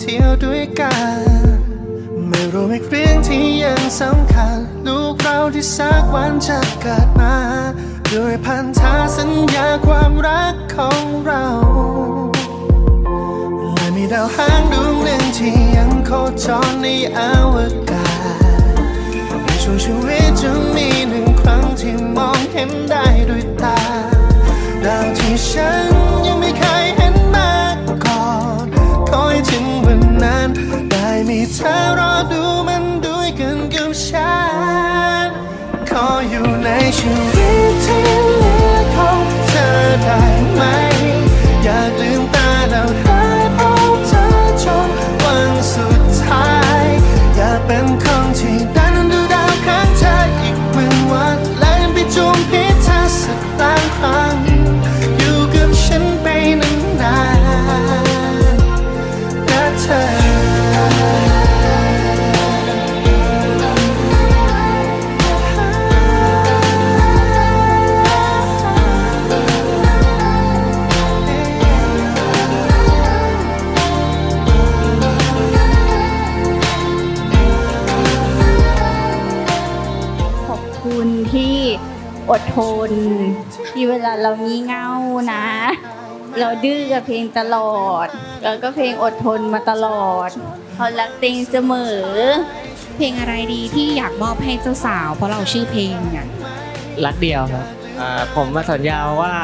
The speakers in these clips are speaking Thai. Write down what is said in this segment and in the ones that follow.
เที่ยวด้วยกัน ไม่รวมอีกเรื่องที่ยังสำคัญ ลูกเราที่สักวันจะเกิดมา ด้วยพันธสัญญาความรักของเราและมีดาวหางดวงหนึ่งที่ยังโคจรในอวกาศในช่วงชีวิตจะมีหนึ่งครั้งที่มองเห็นได้ ขออ คุณที่อดทน ที่เวลาเรางี่เง่านะ เราดื้อกับเพลงตลอด แล้วก็เพลงอดทนมาตลอดเขารักเต็งเสมอ เพลงอะไรดีที่อยากมอบให้เจ้าสาว เพราะเราชื่อเพลงอะรักเดียวครับอ่าผมมาสัญญาว่า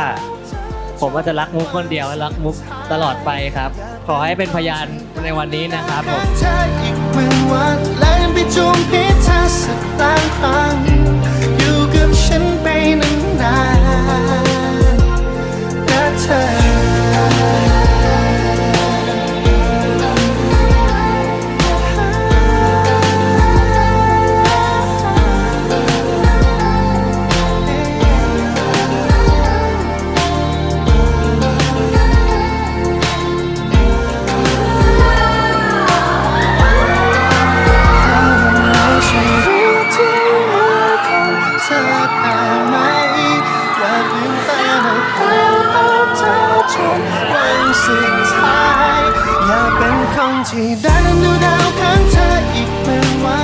ผมว่าจะรักมุกคนเดียวและรักมุกตลอดไปครับ ขอให้เป็นพยานในวันนี้นะครับผม อแต่ไหมอยากลืมตาแล้วเอาเธอจนวันสุดท้าย อย่าเป็นคนที่ได้ดูดาวข้างเธออีกเป็นวัน